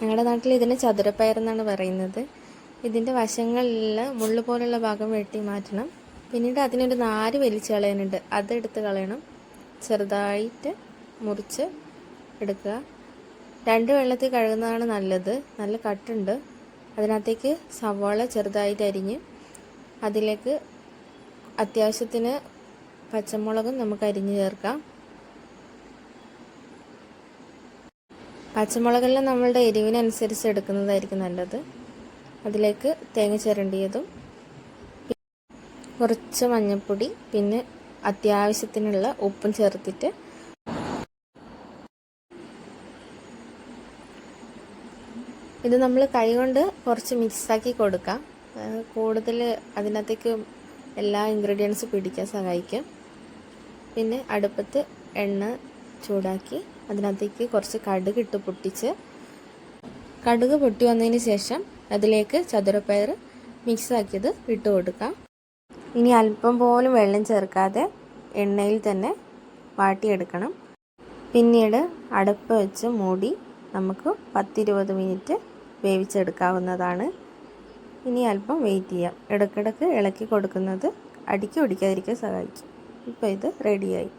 ഞങ്ങളുടെ നാട്ടിൽ ഇതിന് ചതുരപ്പയർ എന്നാണ് പറയുന്നത്. ഇതിന്റെ വശങ്ങളിൽ മുള്ളു പോലുള്ള ഭാഗം വെട്ടി മാറ്റണം. പിന്നീട് അതിനൊരു നാര് വലിച്ച് കളയാനുണ്ട്. അതെടുത്ത് കളയണം. ചെറുതായിട്ട് മുറിച്ച് എടുക്കുക. രണ്ട് വെള്ളത്തിൽ കഴുകുന്നതാണ് നല്ലത്. നല്ല കട്ടുണ്ട്. അതിനകത്തേക്ക് സവാള ചെറുതായിട്ട് അരിഞ്ഞ് അതിലേക്ക് അത്യാവശ്യത്തിന് പച്ചമുളകും നമുക്ക് അരിഞ്ഞ് ചേർക്കാം. പച്ചമുളകെല്ലാം നമ്മളുടെ എരിവിനനുസരിച്ച് എടുക്കുന്നതായിരിക്കും നല്ലത്. അതിലേക്ക് തേങ്ങ ചിരണ്ടിയതും കുറച്ച് മഞ്ഞൾപ്പൊടി പിന്നെ അത്യാവശ്യത്തിനുള്ള ഉപ്പും ചേർത്തിട്ട് ഇത് നമ്മൾ കൈകൊണ്ട് കുറച്ച് മിക്സാക്കി കൊടുക്കാം. കൂടുതൽ അതിനകത്തേക്ക് എല്ലാ ഇൻഗ്രീഡിയൻസും പിടിക്കാൻ സഹായിക്കും. പിന്നെ അടുപ്പത്ത് എണ്ണ ചൂടാക്കി അതിനകത്തേക്ക് കുറച്ച് കടുക് ഇട്ട് പൊട്ടിച്ച് കടുക് പൊട്ടി വന്നതിന് ശേഷം അതിലേക്ക് ചതുരപ്പയർ മിക്സാക്കിയത് ഇട്ട് കൊടുക്കാം. ഇനി അല്പം പോലും വെള്ളം ചേർക്കാതെ എണ്ണയിൽ തന്നെ വാട്ടിയെടുക്കണം. പിന്നീട് അടുപ്പ് വെച്ച് മൂടി നമുക്ക് പത്തിരുപത് മിനിറ്റ് വേവിച്ചെടുക്കാവുന്നതാണ്. ഇനി അല്പം വെയിറ്റ് ചെയ്യാം. ഇടയ്ക്കിടയ്ക്ക് ഇളക്കി കൊടുക്കുന്നത് അടിക്ക് പിടിക്കാതിരിക്കാൻ സഹായിക്കും. ഇപ്പോൾ ഇത് റെഡിയായി